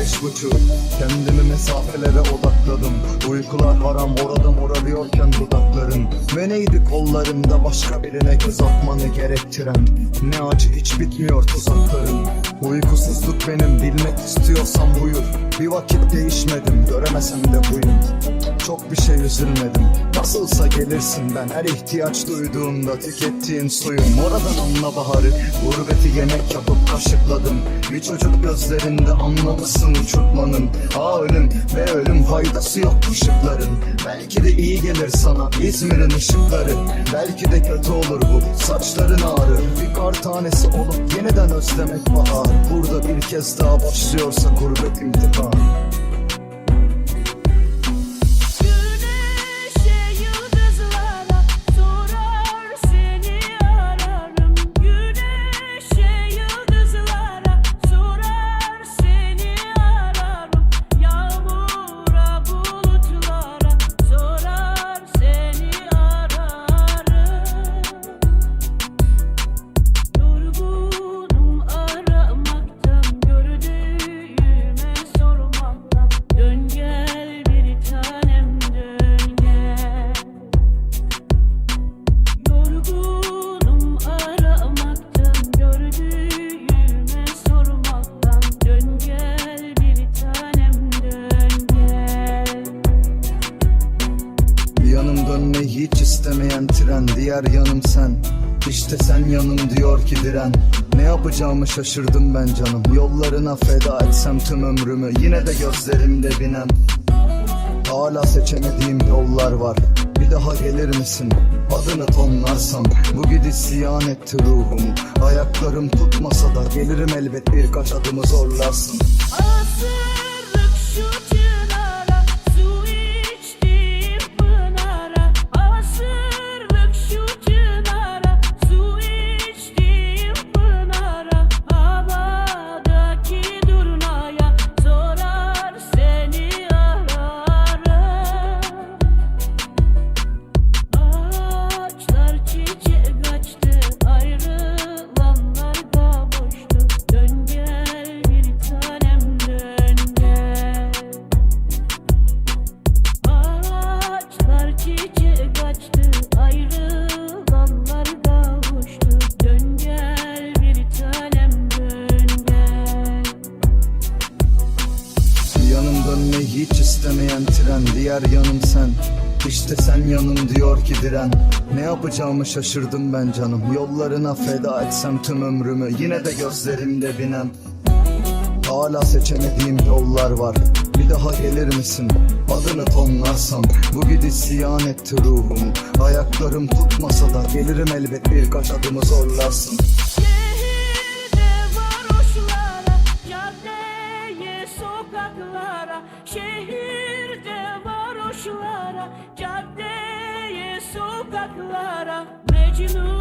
beş buçuk. Kendimi mesafelere odakladım. Uykular haram orada morarıyorken dudakların Ve neydi kollarımda başka birine göz atmanı gerektiren? Ne acı hiç bitmiyor tuzakların Uykusuzluk benim bilmek istiyorsan buyur. Bir vakit değişmedim göremesem de buyum Çok bir şey üzülmedim. Nasılsa gelirsin ben her ihtiyaç duyduğumda Tükettiğin suyum. Oradan anla baharı Gurbeti yemek yapıp kaşıkladım. Bir çocuk gözlerinde anlamışsın uçurtmanın Aa ölüm ve ölüm faydası yok ışıkların Belki de iyi gelir sana İzmir'in ışıkları. Belki de kötü olur bu saçların ağrı. Bir kar tanesi olup yeniden özlemek bahar Burada bir kez daha başlıyorsa gurbet imtihan Dönmeyi hiç istemeyen tren Diğer yanım sen. İşte sen yanım diyor ki diren. Ne yapacağımı şaşırdım ben canım. Yollarına feda etsem tüm ömrümü Yine de gözlerimde binen Hala seçemediğim yollar var. Bir daha gelir misin? Adını tonlarsam. Bu gidiş ziyan etti ruhumu. Ayaklarım tutmasa da Gelirim elbet. Birkaç adımı zorlarsın. Asırlık şu hiç istemeyen tren Diğer yanım sen. İşte sen yanım diyor ki diren. Ne yapacağımı şaşırdım ben canım. Yollarına feda etsem tüm ömrümü Yine de gözlerimde binen Hala seçemediğim yollar var. Bir daha gelir misin? Adını tonlarsam Bu gidiş ziyan etti ruhumu. Ayaklarım tutmasa da Gelirim elbet birkaç adımı zorlarsın caddeye, sokaklara Mecnun